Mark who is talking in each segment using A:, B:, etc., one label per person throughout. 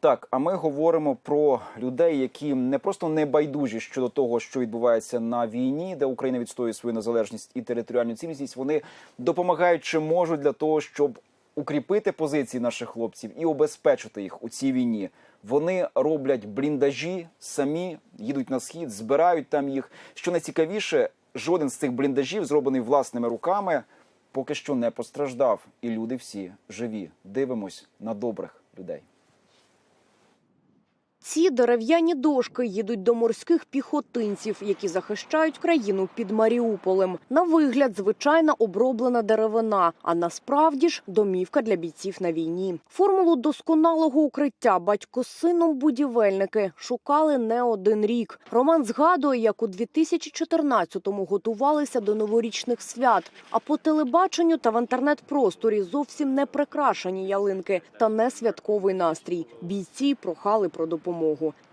A: Так, а ми говоримо про людей, які не просто не байдужі щодо того, що відбувається на війні, де Україна відстоює свою незалежність і територіальну цілісність. Вони допомагають чи можуть для того, щоб укріпити позиції наших хлопців і обезпечити їх у цій війні. Вони роблять бліндажі самі, їдуть на схід, збирають там їх. Що найцікавіше, жоден з цих бліндажів, зроблений власними руками, поки що не постраждав. І люди всі живі. Дивимось на добрих людей.
B: Ці дерев'яні дошки їдуть до морських піхотинців, які захищають країну під Маріуполем. На вигляд звичайна оброблена деревина, а насправді ж домівка для бійців на війні. Формулу досконалого укриття батько з сином будівельники шукали не один рік. Роман згадує, як у 2014-му готувалися до новорічних свят. А по телебаченню та в інтернет-просторі зовсім не прикрашені ялинки та не святковий настрій. Бійці прохали про допомогу.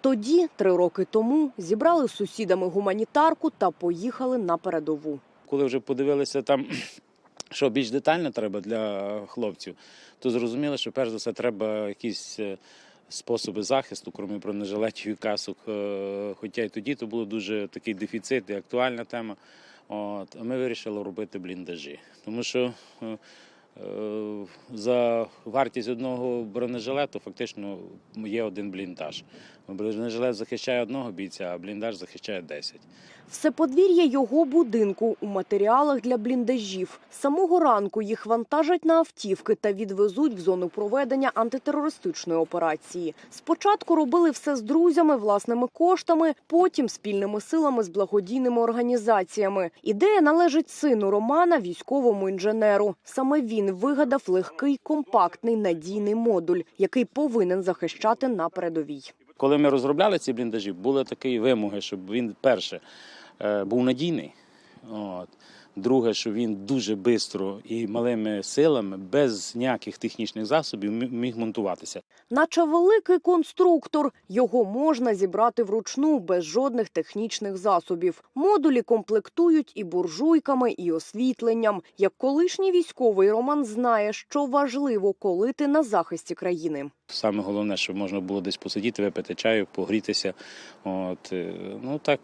B: Тоді, три роки тому, зібрали з сусідами гуманітарку та поїхали на передову.
C: Коли вже подивилися там, що більш детально треба для хлопців, то зрозуміли, що перш за все треба якісь е, способи захисту, крім бронежилетів і касок. Е, Хоча й тоді то було дуже такий дефіцит і актуальна тема. От, ми вирішили робити бліндажі, тому що е, за вартість одного бронежилету фактично є один бліндаж. Бронежилет захищає одного бійця, а бліндаж захищає 10.
B: Все подвір'я його будинку у матеріалах для бліндажів. Самого ранку їх вантажать на автівки та відвезуть в зону проведення антитерористичної операції. Спочатку робили все з друзями, власними коштами, потім спільними силами з благодійними організаціями. Ідея належить сину Романа, військовому інженеру. Саме він вигадав легкий, компактний, надійний модуль, який повинен захищати на передовій.
C: Коли ми розробляли ці бліндажі, були такі вимоги, щоб він перше е, був надійний. От. Друге, що він дуже швидко і малими силами, без ніяких технічних засобів, міг монтуватися.
B: Наче великий конструктор, його можна зібрати вручну без жодних технічних засобів. Модулі комплектують і буржуйками, і освітленням. Як колишній військовий Роман знає, що важливо, коли ти на захисті країни.
C: Саме головне, щоб можна було десь посидіти, випити чаю, погрітися. От, е, ну так,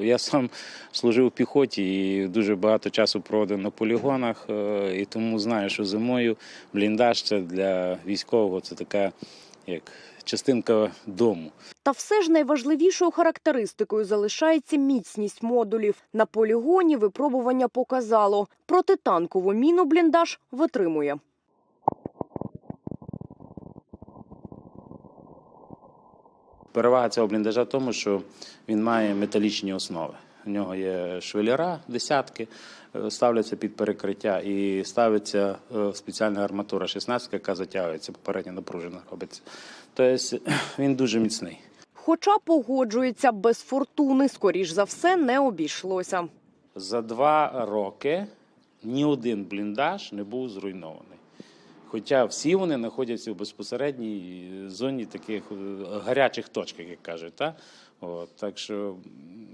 C: я сам служив у піхоті і дуже багато часу проводив на полігонах, е, і тому знаю, що зимою бліндаж це для військового це така як частинка дому.
B: Та все ж найважливішою характеристикою залишається міцність модулів. На полігоні випробування показало – протитанкову міну бліндаж витримує.
C: Перевага цього бліндажа в тому, що він має металічні основи. У нього є швеллера, десятки, е, ставляться під перекриття і ставиться е, спеціальна арматура 16, яка затягується, попередньо напружена робиться. Тобто він дуже міцний.
B: Хоча погоджується, без фортуни, скоріш за все, не обійшлося.
C: За два роки ні один бліндаж не був зруйнований. Хоча всі вони знаходяться в безпосередній зоні таких е, гарячих точках, як кажуть. Та? От, так що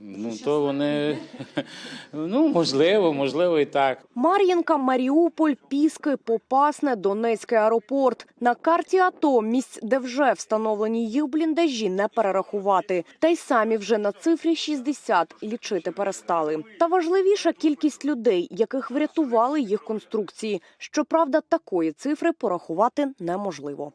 C: ну, то вони ну, можливо, можливо, і так.
B: Мар'їнка, Маріуполь, Піски, Попасне, Донецький аеропорт. На карті АТО місць, де вже встановлені їх бліндажі, не перерахувати. Та й самі вже на цифрі 60 лічити перестали. Та важливіша кількість людей, яких врятували їх конструкції. Щоправда, такої цифри порахувати неможливо.